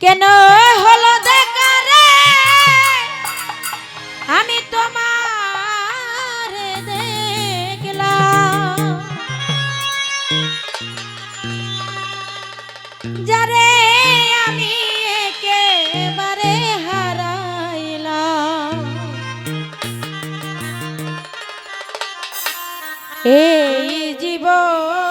কেন হলো দেখা আমি তোমার দেখলাম। যারে আমি একেবারে হারাইলাম। এই জীবনে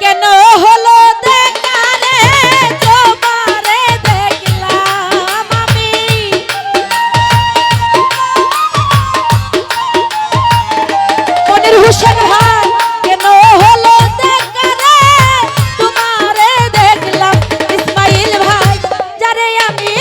কেন হলো দেখা দেখলাম আমি। কেন হলো দেখা রে তোমারে দেখলাম। ইসমাইল ভাই আমি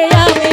yeah.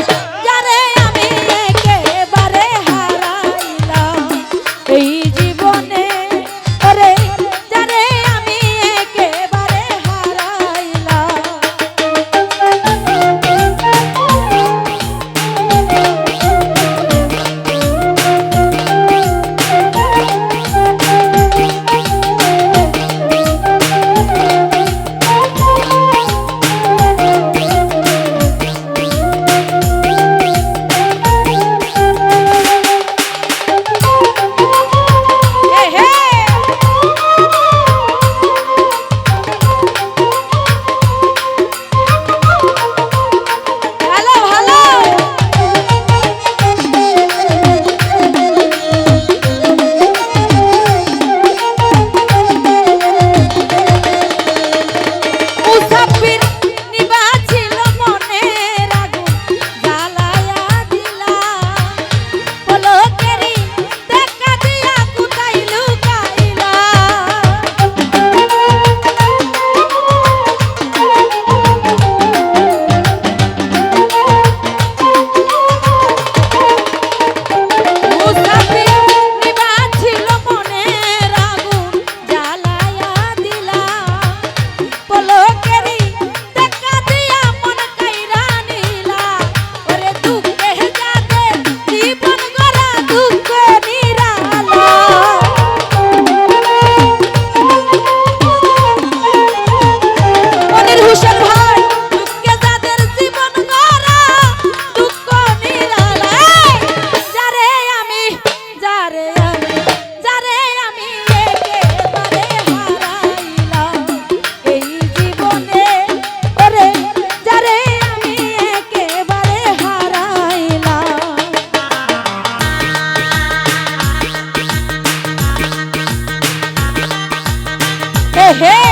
Errei!